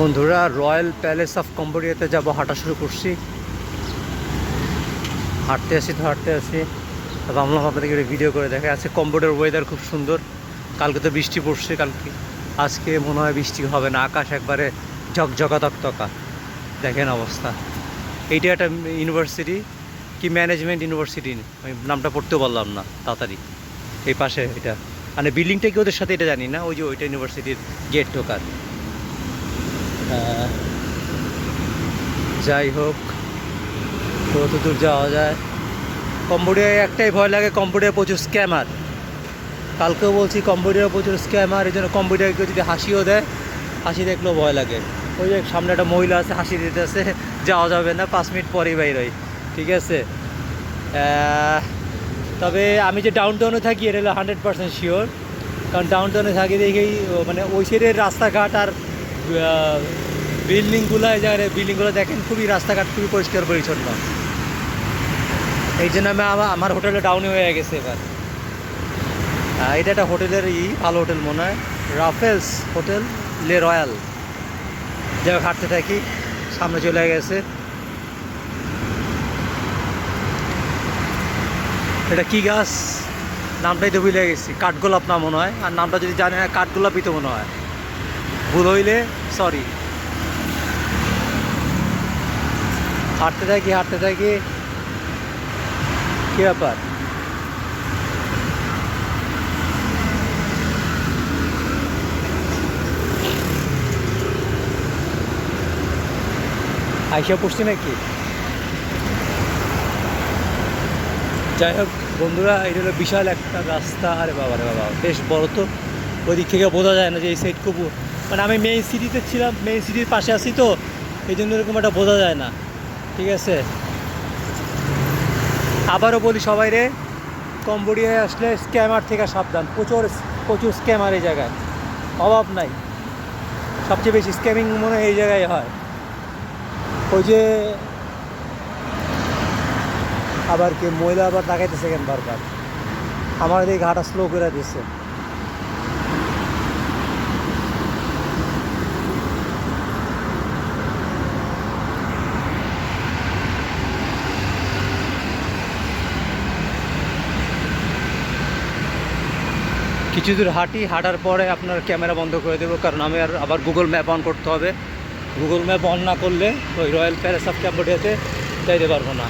বন্ধুরা royal palace of কম্বোডিয়াতে যাব, হাঁটা শুরু করছি। হাঁটতে আসি তো, হাঁটতে আসি। ভাবলাম আপনাদেরকে একটা ভিডিও করে দেখা আছে কম্বোডিয়ার ওয়েদার খুব সুন্দর। কালকে তো বৃষ্টি পড়ছে, কালকে আজকে মনে হয় বৃষ্টি হবে না, আকাশ একবারে ঝকঝকা তকতকা। দেখেন অবস্থা। এইটা একটা ইউনিভার্সিটি কি ম্যানেজমেন্ট ইউনিভার্সিটি আমি নামটা পড়তেও পারলাম না, তাড়াতাড়ি। এই পাশে এটা। মানে বিল্ডিংটা কি ওদের সাথে, এটা জানি না। ওই যে ওইটা ইউনিভার্সিটির গেট ঢোকার। যাই হোক, কত দূর যাওয়া যায়। কম্বোডিয়ায় একটাই ভয় লাগে কম্বোডিয়া প্রচুর স্ক্যামার কালকেও বলছি কম্বোডিয়া প্রচুর স্ক্যামার এই জন্য কম্বোডিয়ায় কেউ যদি হাসিও দেয়, হাসি দেখলেও ভয় লাগে। ওই যে সামনে একটা মহিলা আছে, হাসি দিতেছে যাওয়া যাবে না, পাঁচ মিনিট পরেই বাইর হয়, ঠিক আছে? তবে আমি যে ডাউন টাউনে থাকি, এটা হলো হান্ড্রেড পার্সেন্ট শিওর কারণ ডাউন টাউনে থাকি দেখেই মানে ওই সাইডের রাস্তাঘাট আর বিল্ডিংগুলো এই জায়গায় বিল্ডিংগুলো দেখেন খুবই রাস্তাঘাট খুবই পরিষ্কার পরিচ্ছন্ন। এই জন্য আমি আমার হোটেলে ডাউনে হয়ে গেছে এবার। এটা একটা হোটেলের ই, ভালো হোটেল মনে হয়। রাফেলস হোটেল, লে রয়্যাল হোক, হাঁটতে থাকি, সামনে চলে গেছে। এটা কি গাছ? নামটাই তো ভুলে গেছি। কাঠগোলাপ না মনে হয়। আর নামটা যদি জানে কাঠগোলাপই তো মনে হয়। ভুল হইলে সরি হাঁটতে থাকি হাঁটতে থাকি, কি ব্যাপার? আইসা পড়ছি নাকি? যাই হোক, বন্ধুরা, এটা হলো বিশাল একটা রাস্তা। আরে বাবা রে বাবা, বেশ বড় তো। ওই দিক থেকে বোঝা যায় না যে এই সাইড খুব মানে আমি মেইন সিটিতে ছিলাম মেইন সিটির পাশে আছি তো, এই জন্য এরকম একটা বোঝা যায় না। ঠিক আছে? আবারও বলি সবাই রে, কম্বোডিয়ায় আসলে স্ক্যামার থেকে সাবধান। প্রচুর প্রচুর স্ক্যামার এই জায়গায়। অভাব নাই। সবচেয়ে বেশি স্ক্যামিং মনে হয় এই জায়গায় হয়। ওই যে, আবার কি মহিলা আবার তাকাইতেছে কেন বারবার? আমার এই ঘাটা স্লো করে দিচ্ছে কিছু দূর হাঁটি, হাঁটার পরে আপনার ক্যামেরা বন্ধ করে দেবো, কারণ আমি আর আবার গুগল ম্যাপ অন করতে হবে। গুগল ম্যাপ অন না করলে ওই রয়্যাল প্যালেস অফ ক্যাম্বোডিয়াতে যাইতে পারব না।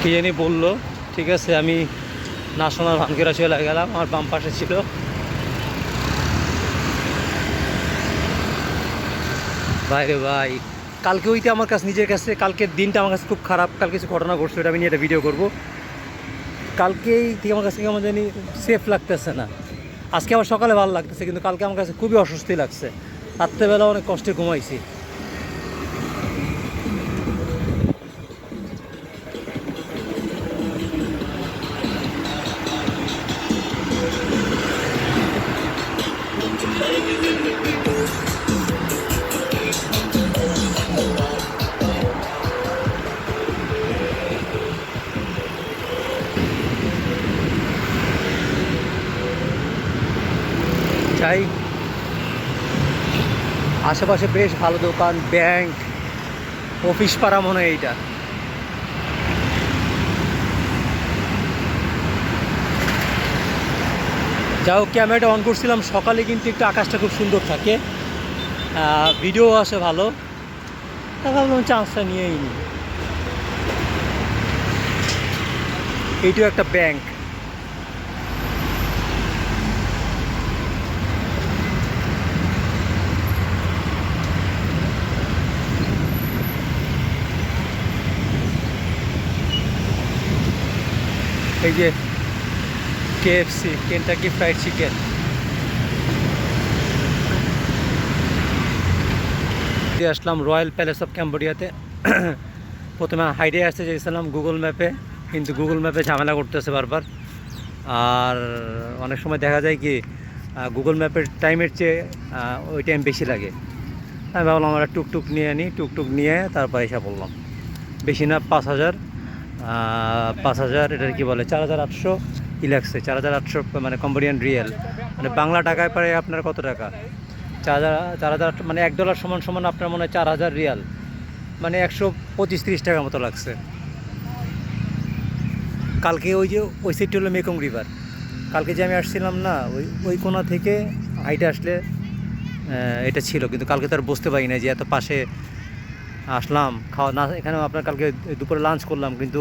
কি জানি বলল, ঠিক আছে, আমি না শোনার ভানকেরা চলে গেলাম, আমার বাম পাশে ছিল। ভাই রে ভাই। কালকে ওইটা আমার কাছে, নিজের কাছে কালকের দিনটা আমার কাছে খুব খারাপ। কাল কিছু ঘটনা ঘটছে ওটা আমি নিয়ে একটা ভিডিও করব। কালকেই থেকে আমার কাছে আমার জানি সেফ লাগতেছে না। আজকে আমার সকালে ভালো লাগতেছে, কিন্তু কালকে আমার কাছে খুবই অস্বস্তি লাগছে। রাত্রেবেলা অনেক কষ্টে ঘুমাইছি। যাই আশেপাশে বেশ ভালো দোকান ব্যাংক অফিস পাড়া মনে হয় এইটা। যাই হোক ক্যামেরাটা অন করছিলাম, সকালে কিন্তু একটু আকাশটা খুব সুন্দর থাকে। ভিডিও আসে ভালো। তা ভাবলাম চান্সটা নিয়েই নি। এইটাও একটা ব্যাংক এই যে কেএফসি কেনটাকি ফ্রাইড চিকেন দিয়ে আসলাম রয়্যাল প্যালেস অফ ক্যাম্বোডিয়াতে প্রথমে হাইডে আসতে চাইছিলাম গুগল ম্যাপে কিন্তু গুগল ম্যাপে ঝামেলা করতেছে বারবার। আর অনেক সময় দেখা যায় কি গুগল ম্যাপের টাইমের চেয়ে ওই টাইম বেশি লাগে। আমি ভাবলাম আমরা টুকটুক নিয়ে নিই টুকটুক নিয়ে তারপর এসে বললাম বেশি না, পাঁচ হাজার। পাঁচ হাজার, এটার কি বলে, চার হাজার আটশো ইলাক্সে, চার হাজার আটশো মানে কম্বোডিয়ান রিয়েল। মানে বাংলা টাকায় পারে আপনার কত টাকা? চার হাজার চার হাজার মানে এক ডলার সমান সমান আপনার মনে হয় চার হাজার রিয়াল। মানে একশো পঁচিশ তিরিশ টাকার মতো লাগছে। কালকে ওই যে, ওই সাইডটি হলো মেকং রিভার। কালকে যে আমি আসছিলাম না, ওই ওই কোনা থেকে হাইটে আসলে এটা ছিল, কিন্তু কালকে তো আর বুঝতে পারি না যে এত পাশে আসলাম, খাওয়া না, এখানেও আপনার কালকে দুপুরে লাঞ্চ করলাম, কিন্তু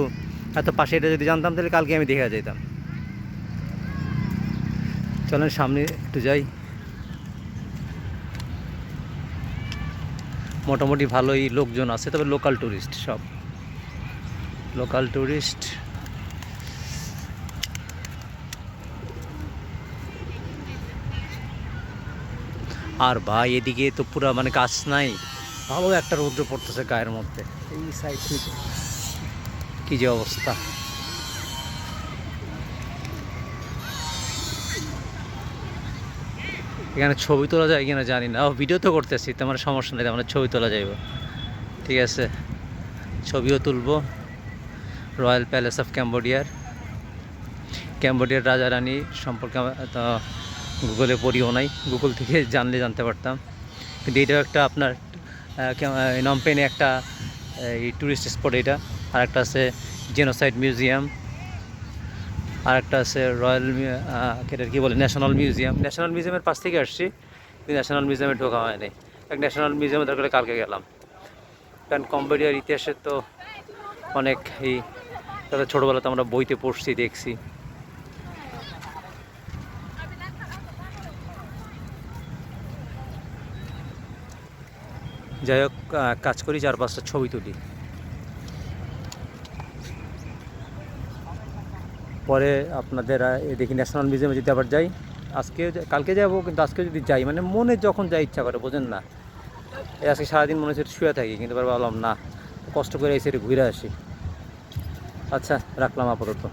এত পাশে এটা যদি জানতাম, তাহলে কালকে আমি দেখে যেতাম চলেন সামনে একটু যাই। মোটামুটি ভালোই লোকজন আছে, তবে লোকাল ট্যুরিস্ট সব। লোকাল ট্যুরিস্ট আর ভাই, এদিকে তো পুরো মানে কাজ নাই। ভালো একটা রৌদ্র পড়তেছে গায়ের মধ্যে। এই সাইড থেকে। কি যে অবস্থা। এখানে ছবি তোলা যায় কিনা জানি না। ও ভিডিও তো করতেছি তেমন সমস্যা নেই তেমন ছবি তোলা যাইব। ঠিক আছে। ছবিও তুলবো। রয়্যাল প্যালেস অফ ক্যাম্বোডিয়ার ক্যাম্বোডিয়ার রাজা রানী সম্পর্কে আমার গুগলে পড়িও নাই। গুগল থেকে জানলে জানতে পারতাম। কিন্তু এটাও একটা আপনার নমপেনে একটা, এই ট্যুরিস্ট স্পট এটা। আর একটা আছে জেনোসাইড মিউজিয়াম আর একটা আছে রয়্যাল এটার কী বলে? ন্যাশনাল মিউজিয়াম ন্যাশনাল মিউজিয়ামের পাশ থেকে আসছি। ন্যাশনাল মিউজিয়ামে ঢোকা হয়নি। এক ন্যাশনাল মিউজিয়ামে দরকার কালকে গেলাম। কারণ কম্বোডিয়ার ইতিহাসের তো অনেক এই তাদের ছোটোবেলাতে আমরা বইতে পড়ছি, দেখছি। যাই হোক কাজ করি চার পাঁচটা ছবি তুলি। পরে আপনাদের দেখি ন্যাশনাল মিউজিয়ামে যদি আবার যাই আজকে কালকে যাব, কিন্তু আজকে যদি যাই মানে মনে যখন যা ইচ্ছা করে, বোঝেন না? আজকে সারাদিন মনে হচ্ছে শুয়ে থাকি, কিন্তু এবার ভাবলাম, না, কষ্ট করে সাইডে ঘুরে আসি। আচ্ছা রাখলাম আপাতত।